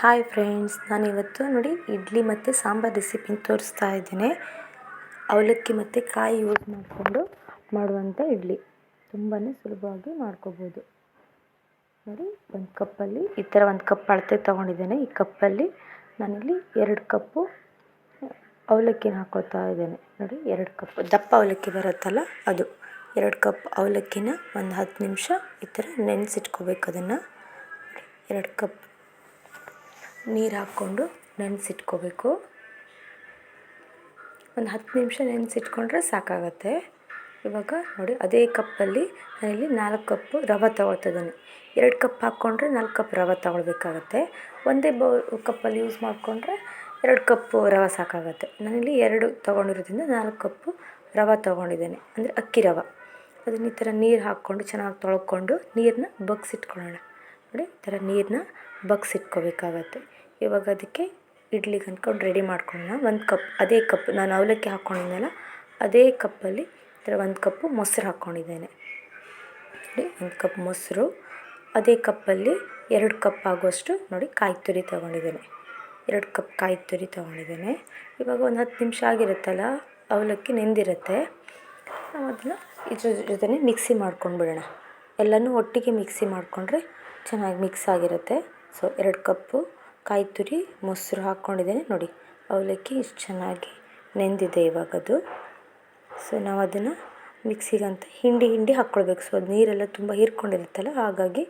Hi friends, ನಾನಿವತ್ತು ನೋಡಿ ಇಡ್ಲಿ ಮತ್ತು ಸಾಂಬಾರು ರೆಸಿಪಿನ ತೋರಿಸ್ತಾ ಇದ್ದೀನಿ. ಅವಲಕ್ಕಿ ಮತ್ತು ಕಾಯಿ ಯೂಸ್ ಮಾಡಿಕೊಂಡು ಮಾಡುವಂಥ ಇಡ್ಲಿ. ತುಂಬಾ ಸುಲಭವಾಗಿ ಮಾಡ್ಕೋಬೋದು. ನೋಡಿ, ಒಂದು ಕಪ್ಪಲ್ಲಿ, ಈ ಥರ ಒಂದು ಕಪ್ ಅಳತೆ ತೊಗೊಂಡಿದ್ದೇನೆ. ಈ ಕಪ್ಪಲ್ಲಿ ನಾನಿಲ್ಲಿ ಎರಡು ಕಪ್ಪು ಅವಲಕ್ಕಿನ ಹಾಕ್ಕೊಳ್ತಾ ಇದ್ದೇನೆ. ನೋಡಿ, ಎರಡು ಕಪ್ ದಪ್ಪ ಅವಲಕ್ಕಿ ಬರುತ್ತಲ್ಲ ಅದು. ಎರಡು ಕಪ್ ಅವಲಕ್ಕಿನ ಒಂದು ಹತ್ತು ನಿಮಿಷ ಈ ಥರ ನೆನೆಸಿಟ್ಕೋಬೇಕು ಅದನ್ನು. ಎರಡು ಕಪ್ ನೀರು ಹಾಕ್ಕೊಂಡು ನೆನೆಸಿಟ್ಕೋಬೇಕು. ಒಂದು ಹತ್ತು ನಿಮಿಷ ನೆನೆಸಿಟ್ಕೊಂಡ್ರೆ ಸಾಕಾಗತ್ತೆ. ಇವಾಗ ನೋಡಿ, ಅದೇ ಕಪ್ಪಲ್ಲಿ ನಾನಿಲ್ಲಿ ನಾಲ್ಕು ಕಪ್ಪು ರವೆ ತೊಗೊಳ್ತಿದ್ದೀನಿ. ಎರಡು ಕಪ್ ಹಾಕ್ಕೊಂಡ್ರೆ ನಾಲ್ಕು ಕಪ್ ರವೆ ತೊಗೊಳ್ಬೇಕಾಗತ್ತೆ. ಒಂದೇ ಬೌ ಕಪ್ಪಲ್ಲಿ ಯೂಸ್ ಮಾಡಿಕೊಂಡ್ರೆ ಎರಡು ಕಪ್ಪು ರವೆ ಸಾಕಾಗತ್ತೆ. ನಾನಿಲ್ಲಿ ಎರಡು ತೊಗೊಂಡಿರೋದ್ರಿಂದ ನಾಲ್ಕು ಕಪ್ಪು ರವೆ ತೊಗೊಂಡಿದ್ದೇನೆ. ಅಂದರೆ ಅಕ್ಕಿ ರವೆ. ಅದನ್ನ ಈ ಥರ ನೀರು ಹಾಕ್ಕೊಂಡು ಚೆನ್ನಾಗಿ ತೊಳ್ಕೊಂಡು ನೀರನ್ನ ಬಗ್ಸಿಟ್ಕೊಳ್ಳೋಣ. ನೋಡಿ ಈ ಥರ ನೀರನ್ನ ಬಗ್ಸಿಟ್ಕೋಬೇಕಾಗತ್ತೆ. ಇವಾಗ ಅದಕ್ಕೆ ಇಡ್ಲಿಗೆ ಅಂದ್ಕೊಂಡು ರೆಡಿ ಮಾಡ್ಕೊಳ್ಳೋಣ ಒಂದು ಕಪ್, ಅದೇ ಕಪ್, ನಾನು ಅವಲಕ್ಕಿ ಹಾಕ್ಕೊಂಡಿದ್ದೆನಲ್ಲ ಅದೇ ಕಪ್ಪಲ್ಲಿ ಈ ಥರ ಒಂದು ಕಪ್ಪು ಮೊಸರು ಹಾಕ್ಕೊಂಡಿದ್ದೇನೆ ನೋಡಿ, ಒಂದು ಕಪ್ ಮೊಸರು, ಅದೇ ಕಪ್ಪಲ್ಲಿ ಎರಡು ಕಪ್ ಆಗುವಷ್ಟು ನೋಡಿ ಕಾಯಿ ತುರಿ ತೊಗೊಂಡಿದ್ದೇನೆ. ಎರಡು ಕಪ್ ಕಾಯಿ ತುರಿ ತೊಗೊಂಡಿದ್ದೇನೆ. ಇವಾಗ ಒಂದು ಹತ್ತು ನಿಮಿಷ ಆಗಿರುತ್ತಲ್ಲ, ಅವಲಕ್ಕಿ ನೆಂದಿರುತ್ತೆ. ನಾವು ಅದನ್ನು ಇದ್ರ ಜೊತೆ ಮಿಕ್ಸಿ ಮಾಡ್ಕೊಂಡು ಬಿಡೋಣ ಎಲ್ಲನೂ ಒಟ್ಟಿಗೆ ಮಿಕ್ಸಿ ಮಾಡಿಕೊಂಡ್ರೆ ಚೆನ್ನಾಗಿ ಮಿಕ್ಸ್ ಆಗಿರುತ್ತೆ. ಸೊ ಎರಡು ಕಪ್ಪು ಕಾಯಿ ತುರಿ, ಮೊಸರು ಹಾಕ್ಕೊಂಡಿದ್ದೇನೆ. ನೋಡಿ, ಅವಲಕ್ಕಿ ಇಷ್ಟು ಚೆನ್ನಾಗಿ ನೆಂದಿದೆ ಇವಾಗದು. ಸೊ ನಾವು ಅದನ್ನು ಮಿಕ್ಸಿಗಂತ ಹಿಂಡಿ ಹಿಂಡಿ ಹಾಕ್ಕೊಳ್ಬೇಕು. ಸೊ ಅದು ನೀರೆಲ್ಲ ತುಂಬ ಹೀರ್ಕೊಂಡಿರುತ್ತಲ್ಲ, ಹಾಗಾಗಿ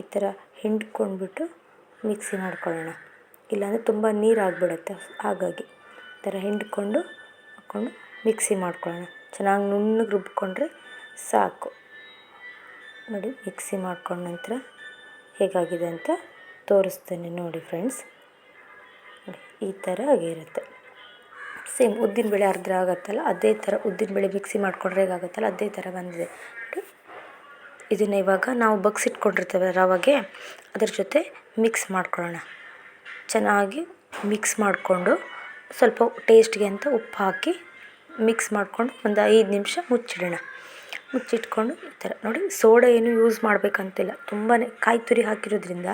ಈ ಥರ ಹಿಂಡ್ಕೊಂಡ್ಬಿಟ್ಟು ಮಿಕ್ಸಿ ಮಾಡ್ಕೊಳ್ಳೋಣ. ಇಲ್ಲಾಂದರೆ ತುಂಬ ನೀರು ಆಗಿಬಿಡುತ್ತೆ ಹಾಗಾಗಿ ಈ ಥರ ಹಿಂಡ್ಕೊಂಡು ಹಾಕ್ಕೊಂಡು ಮಿಕ್ಸಿ ಮಾಡ್ಕೊಳ್ಳೋಣ. ಚೆನ್ನಾಗಿ ನುಣ್ಣಗೆ ರುಬ್ಕೊಂಡ್ರೆ ಸಾಕು. ನೋಡಿ ಮಿಕ್ಸಿ ಮಾಡ್ಕೊಂಡ ನಂತರ ಹೇಗಾಗಿದೆ ಅಂತ ತೋರಿಸ್ತೇನೆ ನೋಡಿ ಫ್ರೆಂಡ್ಸ್ ಈ ಥರ ಆಗಿರುತ್ತೆ. ಸೇಮ್ ಉದ್ದಿನಬೇಳೆ ಅರ್ಧ ಆಗುತ್ತಲ್ಲ, ಅದೇ ಥರ ಉದ್ದಿನಬೇಳೆ ಮಿಕ್ಸಿ ಮಾಡಿಕೊಂಡ್ರೆ ಹೇಗಾಗುತ್ತಲ್ಲ, ಅದೇ ಥರ ಬಂದಿದೆ. ನೋಡಿ, ಇದನ್ನು ಇವಾಗ ನಾವು ಬಗ್ಸಿಟ್ಕೊಂಡಿರ್ತೇವೆ ರವಾಗೆ. ಅದ್ರ ಜೊತೆ ಮಿಕ್ಸ್ ಮಾಡ್ಕೊಳ್ಳೋಣ. ಚೆನ್ನಾಗಿ ಮಿಕ್ಸ್ ಮಾಡಿಕೊಂಡು ಸ್ವಲ್ಪ ಟೇಸ್ಟ್ಗೆ ಅಂತ ಉಪ್ಪು ಹಾಕಿ ಮಿಕ್ಸ್ ಮಾಡಿಕೊಂಡು ಒಂದು ಐದು ನಿಮಿಷ ಮುಚ್ಚಿಡೋಣ. ಮುಚ್ಚಿಟ್ಕೊಂಡು ಈ ನೋಡಿ, ಸೋಡಾ ಏನು ಯೂಸ್ ಮಾಡಬೇಕಂತಿಲ್ಲ. ತುಂಬಾ ಕಾಯಿ ತುರಿ ಹಾಕಿರೋದ್ರಿಂದ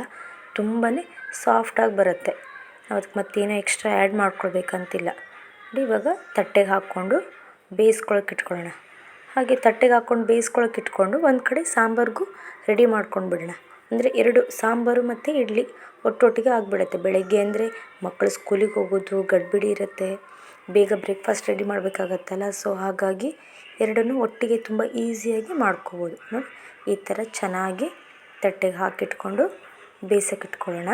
ತುಂಬಾ ಸಾಫ್ಟಾಗಿ ಬರುತ್ತೆ. ಅದಕ್ಕೆ ಮತ್ತೇನೋ ಎಕ್ಸ್ಟ್ರಾ ಆ್ಯಡ್ ಮಾಡ್ಕೊಳ್ಬೇಕಂತಿಲ್ಲ. ನೋಡಿ, ಇವಾಗ ತಟ್ಟೆಗೆ ಹಾಕ್ಕೊಂಡು ಬೇಯಿಸ್ಕೊಳಕ್ಕೆ ಇಟ್ಕೊಳ್ಳೋಣ. ಹಾಗೆ ತಟ್ಟೆಗೆ ಹಾಕ್ಕೊಂಡು ಬೇಯಿಸ್ಕೊಳಕ್ಕೆ ಇಟ್ಕೊಂಡು ಒಂದು ಕಡೆ ಸಾಂಬಾರಿಗೂ ರೆಡಿ ಮಾಡ್ಕೊಂಡು ಬಿಡೋಣ. ಅಂದರೆ ಎರಡು, ಸಾಂಬಾರು ಮತ್ತು ಇಡ್ಲಿ ಒಟ್ಟೊಟ್ಟಿಗೆ ಆಗಿಬಿಡುತ್ತೆ. ಬೆಳಗ್ಗೆ ಅಂದರೆ ಮಕ್ಕಳು ಸ್ಕೂಲಿಗೆ ಹೋಗೋದು, ಗಡ್ಬಿಡಿ ಇರುತ್ತೆ. ಬೇಗ ಬ್ರೇಕ್ಫಾಸ್ಟ್ ರೆಡಿ ಮಾಡಬೇಕಾಗತ್ತಲ್ಲ. ಸೊ ಹಾಗಾಗಿ ಎರಡನ್ನೂ ಒಟ್ಟಿಗೆ ತುಂಬ ಈಸಿಯಾಗಿ ಮಾಡ್ಕೋಬೋದು. ನೋಡಿ ಈ ಥರ ಚೆನ್ನಾಗಿ ತಟ್ಟೆಗೆ ಹಾಕಿಟ್ಕೊಂಡು ಬೇಯಿಸೋಕೆ ಇಟ್ಕೊಳ್ಳೋಣ.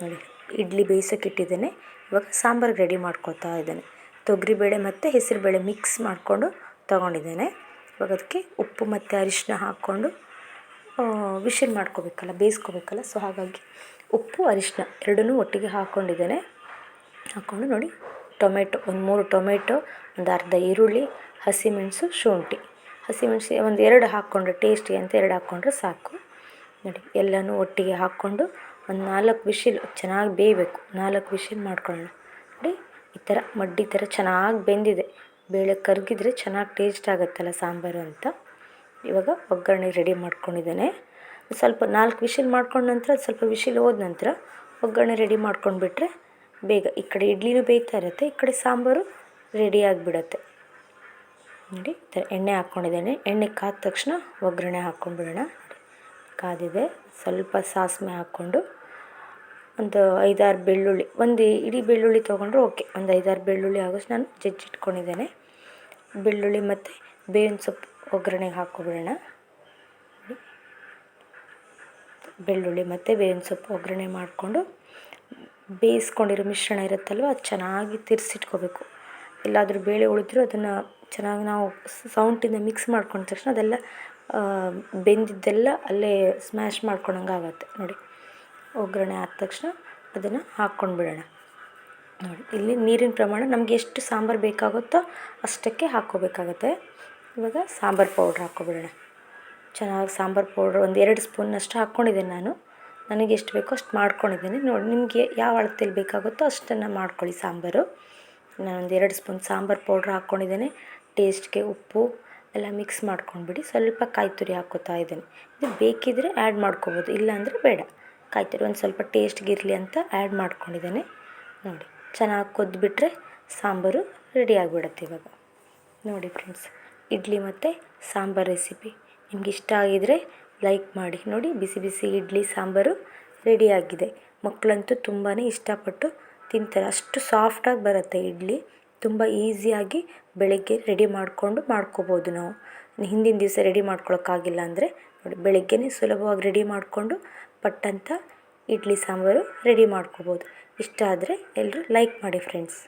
ನೋಡಿ, ಇಡ್ಲಿ ಬೇಯಿಸೋಕೆ ಇಟ್ಟಿದ್ದೇನೆ. ಇವಾಗ ಸಾಂಬಾರಿಗೆ ರೆಡಿ ಮಾಡ್ಕೊತಾ ಇದ್ದೇನೆ. ತೊಗರಿಬೇಳೆ ಮತ್ತು ಹೆಸರುಬೇಳೆ ಮಿಕ್ಸ್ ಮಾಡಿಕೊಂಡು ತೊಗೊಂಡಿದ್ದೇನೆ. ಇವಾಗ ಅದಕ್ಕೆ ಉಪ್ಪು ಮತ್ತು ಅರಿಶಿನ ಹಾಕ್ಕೊಂಡು ವಿಶಿಲ್ ಮಾಡ್ಕೋಬೇಕಲ್ಲ, ಬೇಯಿಸ್ಕೋಬೇಕಲ್ಲ. ಸೊ, ಹಾಗಾಗಿ ಉಪ್ಪು ಅರಿಶಿನ ಎರಡನ್ನೂ ಒಟ್ಟಿಗೆ ಹಾಕ್ಕೊಂಡಿದ್ದೇನೆ ಹಾಕ್ಕೊಂಡು ನೋಡಿ ಟೊಮೆಟೊ, ಒಂದು ಮೂರು ಟೊಮೆಟೊ, ಒಂದು ಅರ್ಧ ಈರುಳ್ಳಿ ಹಸಿಮೆಣಸು ಶುಂಠಿ. ಹಸಿಮೆಣಸು ಒಂದು ಎರಡು ಹಾಕ್ಕೊಂಡ್ರೆ ಟೇಸ್ಟಿಗೆ ಅಂತ ಎರಡು ಹಾಕ್ಕೊಂಡ್ರೆ ಸಾಕು. ನೋಡಿ, ಎಲ್ಲನೂ ಒಟ್ಟಿಗೆ ಹಾಕ್ಕೊಂಡು ಒಂದು ನಾಲ್ಕು ವಿಶಿಲ್ ಚೆನ್ನಾಗಿ ಬೇಯಬೇಕು. ನಾಲ್ಕು ವಿಶಿಲ್ ಮಾಡ್ಕೊಳ್ಳೋಣ. ನೋಡಿ, ಈ ಥರ ಮಡ್ಡಿ ಥರ ಚೆನ್ನಾಗಿ ಬೆಂದಿದೆ. ಬೇಳೆ ಕರಗಿದ್ರೆ ಚೆನ್ನಾಗಿ ಟೇಸ್ಟ್ ಆಗುತ್ತಲ್ಲ ಸಾಂಬಾರು ಅಂತ. ಇವಾಗ ಒಗ್ಗರಣೆ ರೆಡಿ ಮಾಡ್ಕೊಂಡಿದ್ದೇನೆ. ಸ್ವಲ್ಪ ನಾಲ್ಕು ವಿಶಿಲ್ ಮಾಡ್ಕೊಂಡ ನಂತರ ಸ್ವಲ್ಪ ವಿಶಿಲ್ ಹೋದ ನಂತರ ಒಗ್ಗರಣೆ ರೆಡಿ ಮಾಡ್ಕೊಂಡ್ಬಿಟ್ರೆ ಬೇಗ, ಈ ಕಡೆ ಇಡ್ಲಿನೂ ಬೇಯ್ತಾ ಇರುತ್ತೆ, ಈ ಕಡೆ ಸಾಂಬಾರು ರೆಡಿ ಆಗಿಬಿಡತ್ತೆ. ನೋಡಿ ಥರ ಎಣ್ಣೆ ಹಾಕ್ಕೊಂಡಿದ್ದೇನೆ. ಎಣ್ಣೆ ಕಾದ ತಕ್ಷಣ ಒಗ್ಗರಣೆ ಹಾಕ್ಕೊಂಡ್ಬಿಡೋಣ. ಕಾದಿದೆ, ಸ್ವಲ್ಪ ಸಾಸಿವೆ ಹಾಕ್ಕೊಂಡು ಒಂದು ಐದಾರು ಬೆಳ್ಳುಳ್ಳಿ, ಒಂದು ಇಡೀ ಬೆಳ್ಳುಳ್ಳಿ ತೊಗೊಂಡ್ರೆ ಓಕೆ, ಒಂದು ಐದಾರು ಬೆಳ್ಳುಳ್ಳಿ ಆಗೋಷ್ಟು ನಾನು ಜಜ್ಜಿಟ್ಕೊಂಡಿದ್ದೇನೆ. ಬೆಳ್ಳುಳ್ಳಿ ಮತ್ತು ಬೇವಿನ ಸೊಪ್ಪು ಒಗ್ಗರಣೆಗೆ ಹಾಕ್ಕೊಬಿಡೋಣ. ಬೆಳ್ಳುಳ್ಳಿ ಮತ್ತು ಬೇವಿನ ಸೊಪ್ಪು ಒಗ್ಗರಣೆ ಮಾಡಿಕೊಂಡು ಬೇಯಿಸ್ಕೊಂಡಿರೋ ಮಿಶ್ರಣ ಇರುತ್ತಲ್ವ, ಅದು ಚೆನ್ನಾಗಿ ತಿರ್ಸಿಟ್ಕೋಬೇಕು. ಎಲ್ಲಾದರೂ ಬೇಳೆ ಉಳಿದ್ರೂ ಅದನ್ನು ಚೆನ್ನಾಗಿ ನಾವು ಸೌಂಟಿಂದ ಮಿಕ್ಸ್ ಮಾಡ್ಕೊಂಡ ತಕ್ಷಣ ಅದೆಲ್ಲ ಬೆಂದಿದ್ದೆಲ್ಲ ಅಲ್ಲೇ ಸ್ಮ್ಯಾಶ್ ಮಾಡ್ಕೊಂಡಂಗೆ ಆಗುತ್ತೆ. ನೋಡಿ, ಒಗ್ಗರಣೆ ಆದ ತಕ್ಷಣ ಅದನ್ನು ಹಾಕ್ಕೊಂಡು ಬಿಡೋಣ. ನೋಡಿ, ಇಲ್ಲಿ ನೀರಿನ ಪ್ರಮಾಣ ನಮಗೆ ಎಷ್ಟು ಸಾಂಬಾರು ಬೇಕಾಗುತ್ತೋ ಅಷ್ಟಕ್ಕೆ ಹಾಕ್ಕೋಬೇಕಾಗತ್ತೆ. ಇವಾಗ ಸಾಂಬಾರು ಪೌಡ್ರ್ ಹಾಕ್ಕೊಬಿಡೋಣ. ಚೆನ್ನಾಗಿ ಸಾಂಬಾರು ಪೌಡ್ರ್ ಒಂದು ಎರಡು ಸ್ಪೂನಷ್ಟು ಹಾಕ್ಕೊಂಡಿದ್ದೀನಿ ನಾನು. ನನಗೆ ಎಷ್ಟು ಬೇಕೋ ಅಷ್ಟು ಮಾಡ್ಕೊಂಡಿದ್ದೀನಿ. ನೋಡಿ, ನಿಮಗೆ ಯಾವ ಅಳತೆಯಲ್ಲಿ ಬೇಕಾಗುತ್ತೋ ಅಷ್ಟನ್ನು ಮಾಡ್ಕೊಳ್ಳಿ ಸಾಂಬಾರು. ನಾನೊಂದು ಎರಡು ಸ್ಪೂನ್ ಸಾಂಬಾರು ಪೌಡ್ರ್ ಹಾಕ್ಕೊಂಡಿದ್ದೇನೆ. ಟೇಸ್ಟ್ಗೆ ಉಪ್ಪು ಎಲ್ಲ ಮಿಕ್ಸ್ ಮಾಡ್ಕೊಂಡ್ಬಿಡಿ. ಸ್ವಲ್ಪ ಕಾಯಿ ತುರಿ ಹಾಕ್ಕೋತಾ ಇದ್ದೇನೆ. ಇದು ಬೇಕಿದ್ದರೆ ಆ್ಯಡ್ ಮಾಡ್ಕೋಬೋದು, ಇಲ್ಲಾಂದರೆ ಬೇಡ. ಕಾಯಿ ತುರಿ ಒಂದು ಸ್ವಲ್ಪ ಟೇಸ್ಟ್ಗಿರಲಿ ಅಂತ ಆ್ಯಡ್ ಮಾಡ್ಕೊಂಡಿದ್ದೇನೆ. ನೋಡಿ, ಚೆನ್ನಾಗಿ ಕೊದ್ದುಬಿಟ್ರೆ ಸಾಂಬಾರು ರೆಡಿ ಆಗಿಬಿಡುತ್ತೆ ಇವಾಗ. ನೋಡಿ ಫ್ರೆಂಡ್ಸ್, ಇಡ್ಲಿ ಮತ್ತು ಸಾಂಬಾರು ರೆಸಿಪಿ. ನಿಮ್ಗೆ ಇಷ್ಟ ಲೈಕ್ ಮಾಡಿ, ನೋಡಿ, ಬಿಸಿ ಬಿಸಿ ಇಡ್ಲಿ, ಸಾಂಬಾರು ರೆಡಿಯಾಗಿದೆ. ಮಕ್ಕಳಂತೂ ತುಂಬಾ ಇಷ್ಟಪಟ್ಟು ತಿಂತಾರೆ. ಅಷ್ಟು ಸಾಫ್ಟಾಗಿ ಬರುತ್ತೆ ಇಡ್ಲಿ. ತುಂಬ ಈಸಿಯಾಗಿ ಬೆಳಗ್ಗೆ ರೆಡಿ ಮಾಡಿಕೊಂಡು ಮಾಡ್ಕೋಬೋದು ನಾವು. ಹಿಂದಿನ ದಿವಸ ರೆಡಿ ಮಾಡ್ಕೊಳಕ್ಕಾಗಿಲ್ಲ ಅಂದರೆ, ನೋಡಿ, ಬೆಳಗ್ಗೆನೇ ಸುಲಭವಾಗಿ ರೆಡಿ ಮಾಡಿಕೊಂಡು ಪಟ್ಟಂತ ಇಡ್ಲಿ, ಸಾಂಬಾರು ರೆಡಿ ಮಾಡ್ಕೋಬೋದು. ಇಷ್ಟ ಆದರೆ ಎಲ್ಲರೂ ಲೈಕ್ ಮಾಡಿ ಫ್ರೆಂಡ್ಸ್